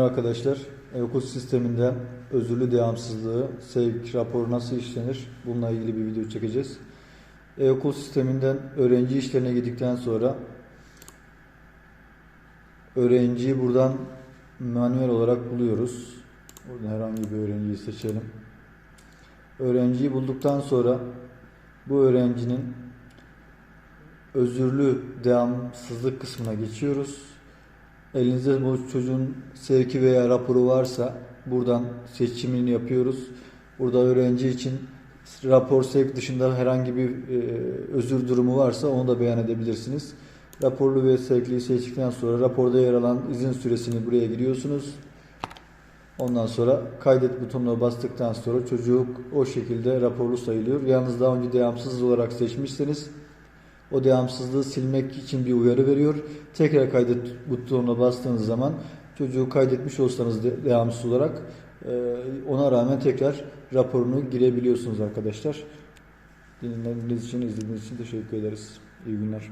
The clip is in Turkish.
arkadaşlar. Evkos sisteminde özürlü devamsızlığı, sevk raporu nasıl işlenir? Bununla ilgili bir video çekeceğiz. Evkos sisteminden öğrenci işlerine girdikten sonra öğrenciyi buradan manuel olarak buluyoruz. Buradan herhangi bir öğrenciyi seçelim. Öğrenciyi bulduktan sonra bu öğrencinin özürlü devamsızlık kısmına geçiyoruz. Elinizde bu çocuğun sevki veya raporu varsa buradan seçimini yapıyoruz. Burada öğrenci için rapor sevk dışında herhangi bir e, özür durumu varsa onu da beyan edebilirsiniz. Raporlu ve sevkliyi seçtikten sonra raporda yer alan izin süresini buraya giriyorsunuz. Ondan sonra kaydet butonuna bastıktan sonra çocuk o şekilde raporlu sayılıyor. Yalnız daha önce devamsız olarak seçmişseniz o devamsızlığı silmek için bir uyarı veriyor. Tekrar kaydet butonuna bastığınız zaman çocuğu kaydetmiş olsanız de- devamsız olarak e, ona rağmen tekrar raporunu girebiliyorsunuz arkadaşlar. Dinlediğiniz için, izlediğiniz için teşekkür ederiz. İyi günler.